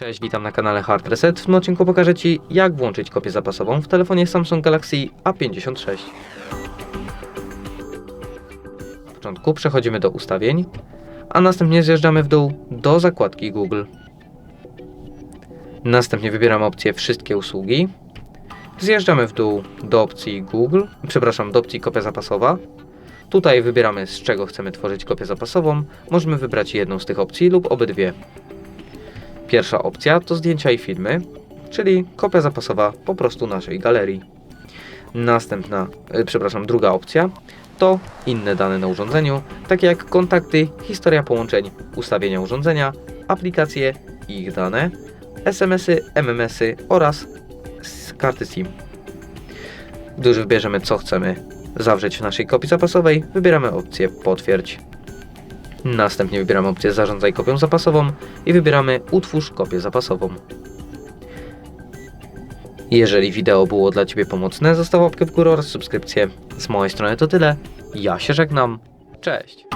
Cześć, witam na kanale Hard Reset. W tym odcinku pokażę Ci, jak włączyć kopię zapasową w telefonie Samsung Galaxy A56. Na początku przechodzimy do ustawień, a następnie zjeżdżamy w dół do zakładki Google. Następnie wybieramy opcję Wszystkie usługi. Zjeżdżamy w dół do opcji Google, przepraszam, do opcji kopia zapasowa. Tutaj wybieramy z czego chcemy tworzyć kopię zapasową. Możemy wybrać jedną z tych opcji lub obydwie. Pierwsza opcja to zdjęcia i filmy, czyli kopia zapasowa po prostu naszej galerii. Następna, y, przepraszam, druga opcja to inne dane na urządzeniu, takie jak kontakty, historia połączeń, ustawienia urządzenia, aplikacje i ich dane, SMS-y, MMS-y oraz karty SIM. Gdy już wybierzemy co chcemy zawrzeć w naszej kopii zapasowej, wybieramy opcję potwierdź. Następnie wybieramy opcję Zarządzaj kopią zapasową i wybieramy Utwórz kopię zapasową. Jeżeli wideo było dla Ciebie pomocne, zostaw łapkę w górę oraz subskrypcję. Z mojej strony to tyle. Ja się żegnam. Cześć!